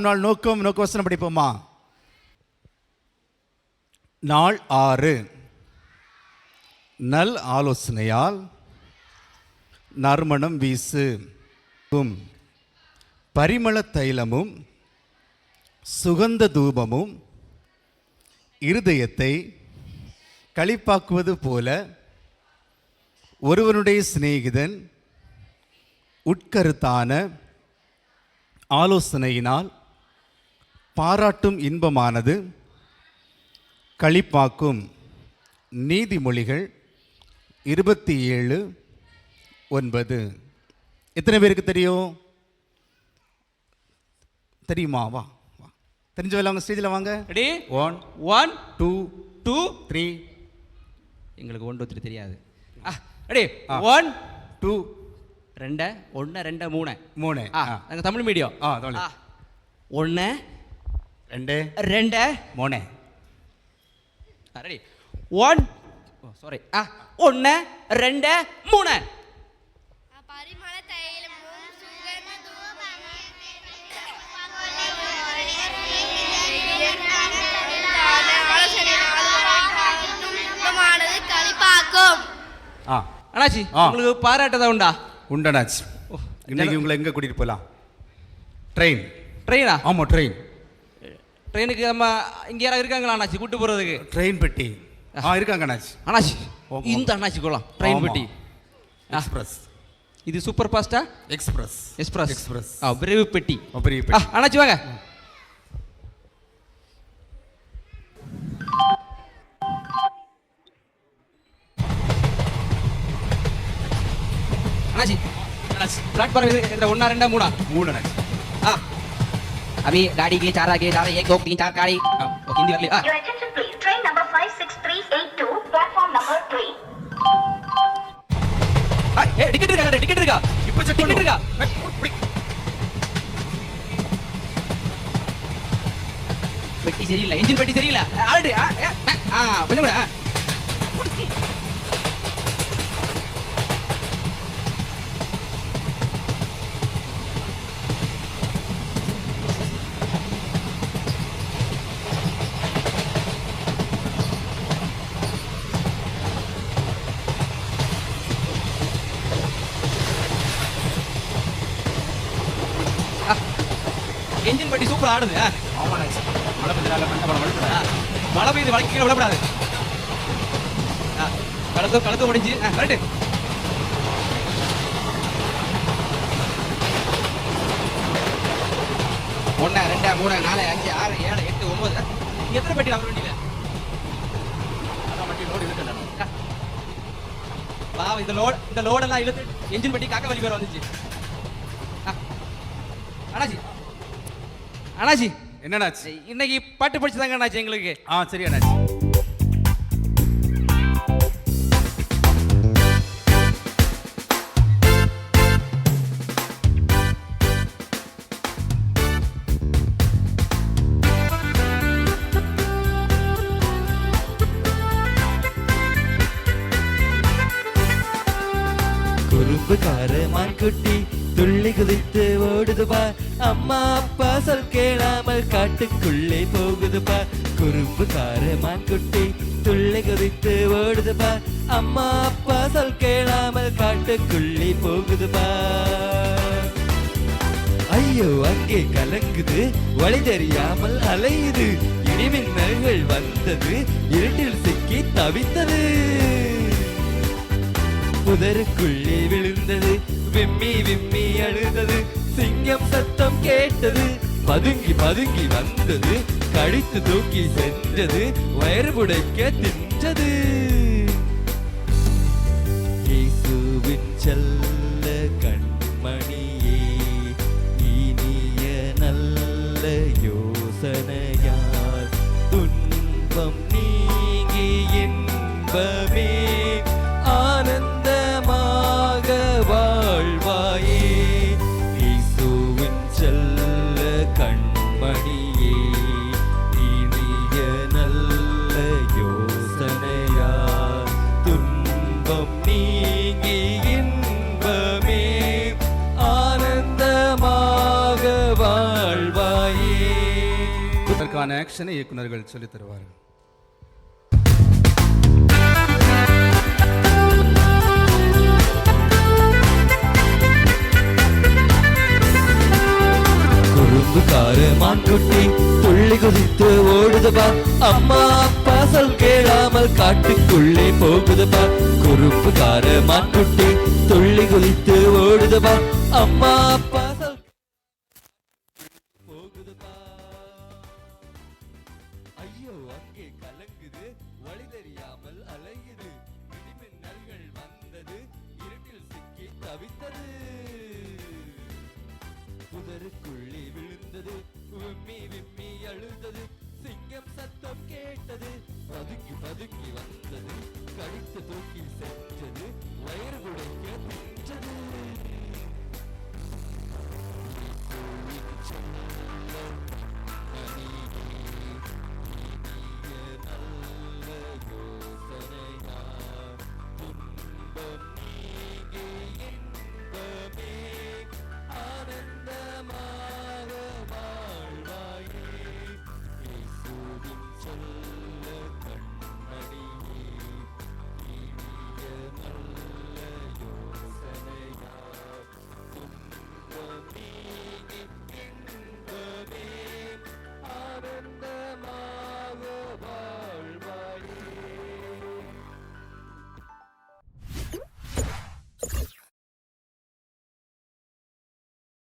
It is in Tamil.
நாள் நோக்கம் நோக்க வசனம் படிப்போமா? நாள் ஆறு. நல் ஆலோசனையால் நறுமணம் வீசு. உம் பரிமள தைலமும் சுகந்த தூபமும் இருதயத்தை களிப்பாக்குவது போல ஒருவனுடைய சிநேகிதன் உட்கருத்தான ஆலோசனையினால் பாராட்டும் இன்பமானது களிப்பாக்கும் நீதிமொழிகள் இருபத்தி ஏழு ஒன்பது. எத்தனை பேருக்கு தெரியும்? தெரியுமா? வா வா. தெரிஞ்சவங்க அவங்க ஸ்டேஜில் வாங்க. Ready one one two two three எங்களுக்கு ஒன்று ஒருத்தர் தெரியாது. ஆ. ரெடி ஆ. ஒன் டூ ரெண்டு ஒன்று ரெண்டு மூணு. மூணு. ஆ தமிழ் மீடியம். ஆ. ஒன்று ரெண்டு. ரெண்டு. மூணு. Ready one. சாரி ஆ ஒன்று ரெண்டு மூணு. ஆ. அண்ணாச்சி. உங்களுக்கு பாராட்டதா உண்டா? உண்டனாச்சு ஓ, இன்னைக்கு உங்களை எங்கே கூட்டிகிட்டு போகலாம் ட்ரெயின். ட்ரெயினா? ஆமாம் ட்ரெயின். ட்ரெயினுக்கு நம்ம இங்கே யாராவது இருக்காங்களா அண்ணாச்சி? கூட்டு போகிறதுக்கு ட்ரெயின் பெட்டி. ஆ. இருக்காங்க அண்ணாச்சி. அண்ணாச்சி. இந்த அண்ணாச்சி கொள்ளலாம் ட்ரெயின். பெட்டி. ஆ. எக்ஸ்பிரஸ். இது சூப்பர் ஃபாஸ்டா? எக்ஸ்பிரஸ். எக்ஸ்பிரஸ். எக்ஸ்பிரஸ். ஆ விரைவு பெட்டி. ஓ, பெரிய ஆ பெட்டி அண்ணாச்சி வாங்க. அண்ணாச்சி அண்ணாச்சி. பிளாட்ஃபார்ம் ஒன்றா ரெண்டா மூணா? மூணு அண்ணாச்சி. आ अभी गाड़ी के चार आगे जा रहे एक दो तीन चार गाड़ी आ, वो हिंदी वाली आ Your attention please. Train number 56382, platform number 3. Uh, A ticket இருக்கா टिकट இருக்கா இப்போ செக் टिकट இருக்கா பெட்டி சரியில்லை இன்ஜின் பெட்டி சரியில்லை ஆல்ரெடி ஆ கொஞ்சம் கூட ஆ. இன்ஜின் பெட்டி சூப்பரா ஆடுது. மழை பெஞ்ச நாளில் பண்ண மழை பெய்யுது வழக்கு கீழே விடக்கூடாது ஆ, கழுத்து கழுத்து முடிஞ்சு கரெக்டு ஒன்று ரெண்டு மூணு நாலு அஞ்சு ஆறு ஏழு எட்டு ஒன்பது. எத்தனை பெட்டி நம்பர் வண்டியில் வா இந்த லோட் இந்த லோடெல்லாம் இழுத்து என்ஜின் பெட்டி காக்க வலி பேர் வந்துச்சு. அண்ணாச்சி. அண்ணாச்சி. என்னண்ணாச்சு இன்னைக்கு பாட்டு படிச்சுதாங்க அண்ணாச்சி எங்களுக்கு. ஆ சரி அண்ணாச்சி. குறும்புக்கார மான்குட்டி துள்ளி குதித்து ஓடுது பார் அம்மா அப்பா சொல் கேளாமல் காட்டுக்குள்ளே போகுது பார் குறும்புக்கார மான்குட்டி துள்ளி குதித்து ஓடுது பார் அம்மா அப்பா சொல் கேளாமல் காட்டுக்குள்ளே போகுது பார் ஐயோ அங்கே கலங்குது. வழி தெரியாமல் அலையுது. இடிமின்னல்கள் வந்தது. இருட்டில் சிக்கி தவித்தது. புதருக்குள்ளே விழுந்தது. விம்மி விம்மி அழுதது. சிங்கம் சத்தம் கேட்டது. பதுங்கி பதுங்கி வந்தது. கடித்து தூக்கி சென்றது வயிறு புடைக்க தின்றது. அதற்கான ஆக்ஷனை இயக்குநர்கள் சொல்லித் தருவார்கள். மான்குட்டி புள்ளி குதித்து ஓடுதுபா அம்மா அப்பா சொல் கேளாமல் காட்டுக்குள்ளே போகுதுபா குறும்புக்கார மான்குட்டி துள்ளி குதித்து ஓடுதுபா அம்மா அப்பா தவித்தது. புதருக்குள்ளே விழுந்தது விம்மி விம்மி அழுந்தது சிங்கம் சத்தம் கேட்டது பதுங்கி பதுங்கி வந்தது கடித்து தூக்கி சென்றது to